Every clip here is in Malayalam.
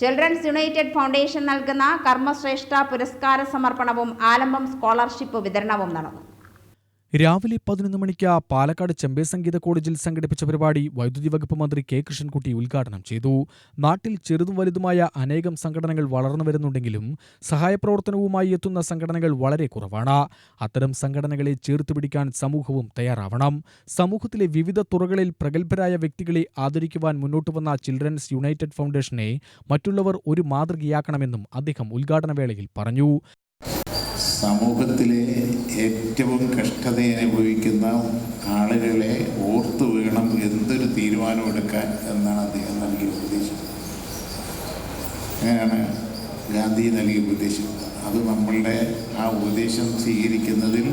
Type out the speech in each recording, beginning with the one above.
ചിൽഡ്രൻസ് യുണൈറ്റഡ് ഫൗണ്ടേഷൻ നൽകുന്ന കർമ്മശ്രേഷ്ഠ പുരസ്കാര സമർപ്പണവും ആലംബം സ്കോളർഷിപ്പ് വിതരണവും നടന്നു. രാവിലെ പതിനൊന്ന് മണിക്ക് പാലക്കാട് ചെമ്പേ സംഗീത കോളേജിൽ സംഘടിപ്പിച്ച പരിപാടി വൈദ്യുതി വകുപ്പ് മന്ത്രി കെ കൃഷ്ണൻകുട്ടി ഉദ്ഘാടനം ചെയ്തു. നാട്ടിൽ ചെറുതും വലുതുമായ അനേകം സംഘടനകൾ വളർന്നു വരുന്നുണ്ടെങ്കിലും സഹായപ്രവർത്തനവുമായി എത്തുന്ന സംഘടനകൾ വളരെ കുറവാണ്. അത്തരം സംഘടനകളെ ചേർത്ത് പിടിക്കാൻ സമൂഹവും തയ്യാറാവണം. സമൂഹത്തിലെ വിവിധ തുറകളിൽ പ്രഗത്ഭരായ വ്യക്തികളെ ആദരിക്കുവാൻ മുന്നോട്ട് വന്ന ചിൽഡ്രൻസ് യുണൈറ്റഡ് ഫൗണ്ടേഷനെ മറ്റുള്ളവർ ഒരു മാതൃകയാക്കണമെന്നും അദ്ദേഹം ഉദ്ഘാടന വേളയിൽ പറഞ്ഞു. സമൂഹത്തിലെ ഏറ്റവും കഷ്ടത അനുഭവിക്കുന്ന ആളുകളെ ഓർത്തു വേണം എന്തൊരു തീരുമാനം എടുക്കാൻ എന്നാണ് അദ്ദേഹം നൽകിയ ഉപദേശം. അങ്ങനെയാണ് ഗാന്ധി നൽകിയ ഉപദേശം. അത് നമ്മളുടെ ആ ഉപദേശം സ്വീകരിക്കുന്നതിൽ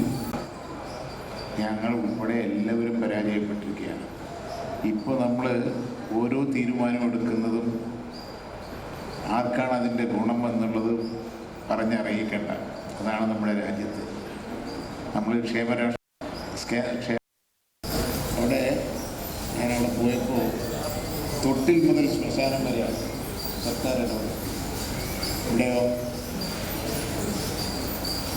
ഞങ്ങൾ ഉൾപ്പെടെ എല്ലാവരും പരാജയപ്പെട്ടിരിക്കുകയാണ്. ഇപ്പോൾ നമ്മൾ ഓരോ തീരുമാനം എടുക്കുന്നതും ആർക്കാണ് അതിന്റെ ഗുണം എന്നുള്ളത് പറഞ്ഞറിയിക്കേണ്ട. അതാണ് നമ്മുടെ രാജ്യത്ത്. നമ്മൾ ക്ഷേമരാഷ്ട്ര അവിടെ ഞാൻ അവിടെ പോയപ്പോൾ തൊട്ടിൽ മുതൽ ശ്മശാനം വരെയാണ് സർക്കാർ ഇടപെടൽ ഇവിടെയോ?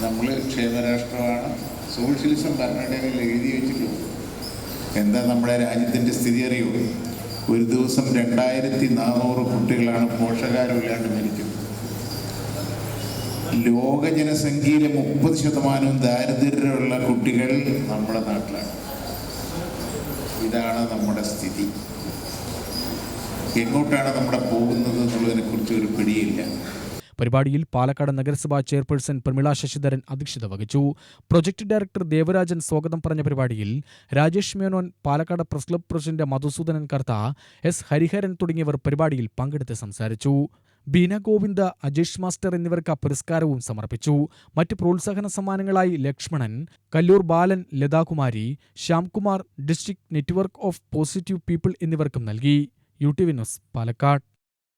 നമ്മൾ ക്ഷേമരാഷ്ട്രമാണ്. സോഷ്യലിസം ഭരണഘടനയിൽ എഴുതി വെച്ചിട്ടുണ്ട് എന്താ നമ്മുടെ രാജ്യത്തിന്റെ സ്ഥിതി അറിയോ? ഒരു ദിവസം രണ്ടായിരത്തി നാനൂറ് കുട്ടികളാണ് പോഷകാരമില്ലാണ്ട് മരിക്കുന്നത്. ലോക ജനസംഖ്യയിലെ മുപ്പത് ശതമാനവും ദാരിദ്ര്യമുള്ള കുട്ടികൾ നമ്മുടെ നാട്ടിലാണ്. ഇതാണ് നമ്മുടെ സ്ഥിതി. എങ്ങോട്ടാണ് നമ്മുടെ പോകുന്നത് എന്നുള്ളതിനെ കുറിച്ച് ഒരു പിടിയില്ല. പരിപാടിയിൽ പാലക്കാട് നഗരസഭാ ചെയർപേഴ്സൺ പ്രമിള ശശിധരൻ അധ്യക്ഷത വഹിച്ചു. പ്രൊജക്ട് ഡയറക്ടർ ദേവരാജൻ സ്വാഗതം പറഞ്ഞ പരിപാടിയിൽ Rajesh Menon Palakkad press club president Madhusoodanan Kartha S Hariharan തുടങ്ങിയവർ പരിപാടിയിൽ പങ്കെടുത്ത് സംസാരിച്ചു. ബീന ഗോവിന്ദ അജേഷ് മാസ്റ്റർ എന്നിവർക്ക് പുരസ്കാരവും സമർപ്പിച്ചു. മറ്റ് പ്രോത്സാഹന സമ്മാനങ്ങളായി Lakshmanan Kalloor Balan Lathakumari Shyamkumar district network of positive people എന്നിവർക്കും നൽകി. U T V news Palakkad.